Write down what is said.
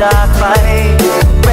จากไป